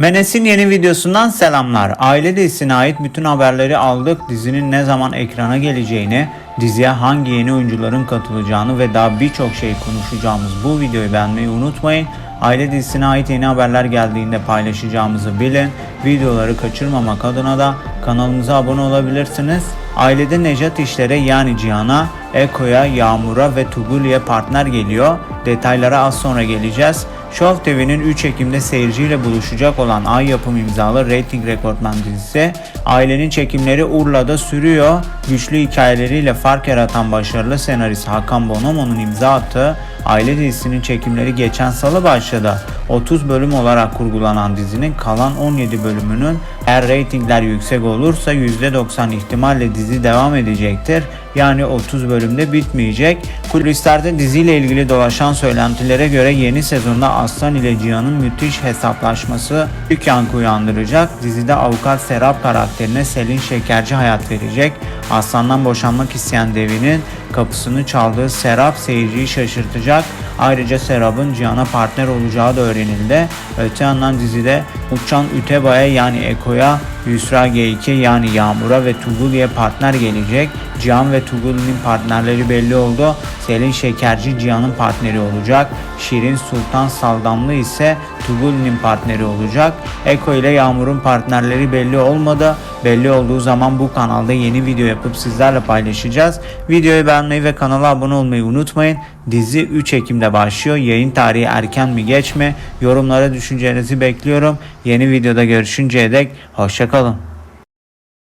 Menes'in yeni videosundan selamlar. Aile dizisine ait bütün haberleri aldık. Dizinin ne zaman ekrana geleceğini, diziye hangi yeni oyuncuların katılacağını ve daha birçok şey konuşacağımız bu videoyu beğenmeyi unutmayın. Aile dizisine ait yeni haberler geldiğinde paylaşacağımızı bilin. Videoları kaçırmamak adına da kanalımıza abone olabilirsiniz. Ailede Nejat işlere yani Cihan'a, Eko'ya, Yağmur'a ve Tuguli'ye partner geliyor. Detaylara az sonra geleceğiz. Show TV'nin 3 Ekim'de seyirciyle buluşacak olan Ay Yapım imzalı Rating Rekortman dizisi ailenin çekimleri Urla'da sürüyor. Güçlü hikayeleriyle fark yaratan başarılı senarist Hakan Bonomo'nun imza attığı Aile dizisinin çekimleri geçen salı başladı. 30 bölüm olarak kurgulanan dizinin kalan 17 bölümünün eğer reytingler yüksek olursa %90 ihtimalle dizi devam edecektir. Yani 30 bölümde bitmeyecek. Kulislerde diziyle ilgili dolaşan söylentilere göre yeni sezonda Aslan ile Cihan'ın müthiş hesaplaşması büyük yankı uyandıracak. Dizide avukat Serap karakterine Selin Şekerci hayat verecek. Aslan'dan boşanmak isteyen Devi'nin kapısını çaldığı Serap seyirciyi şaşırtacak. Ayrıca Serap'ın Cihan'a partner olacağı da öğrenildi. Öte yandan dizide Uçan Üteba'ya yani Eko'ya, Yusra G2 yani Yağmur'a ve Tuguli'ye partner gelecek. Cihan ve Tuguli'nin partnerleri belli oldu. Selin Şekerci Cihan'ın partneri olacak. Şirin Sultan Saldamlı ise Tuguli'nin partneri olacak. Eko ile Yağmur'un partnerleri belli olmadı. Belli olduğu zaman bu kanalda yeni video yapıp sizlerle paylaşacağız. Videoyu beğenmeyi ve kanala abone olmayı unutmayın. Dizi 3 Ekim'de başlıyor. Yayın tarihi erken mi geç mi? Yorumlara düşüncelerinizi bekliyorum. Yeni videoda görüşünceye dek hoşçakalın.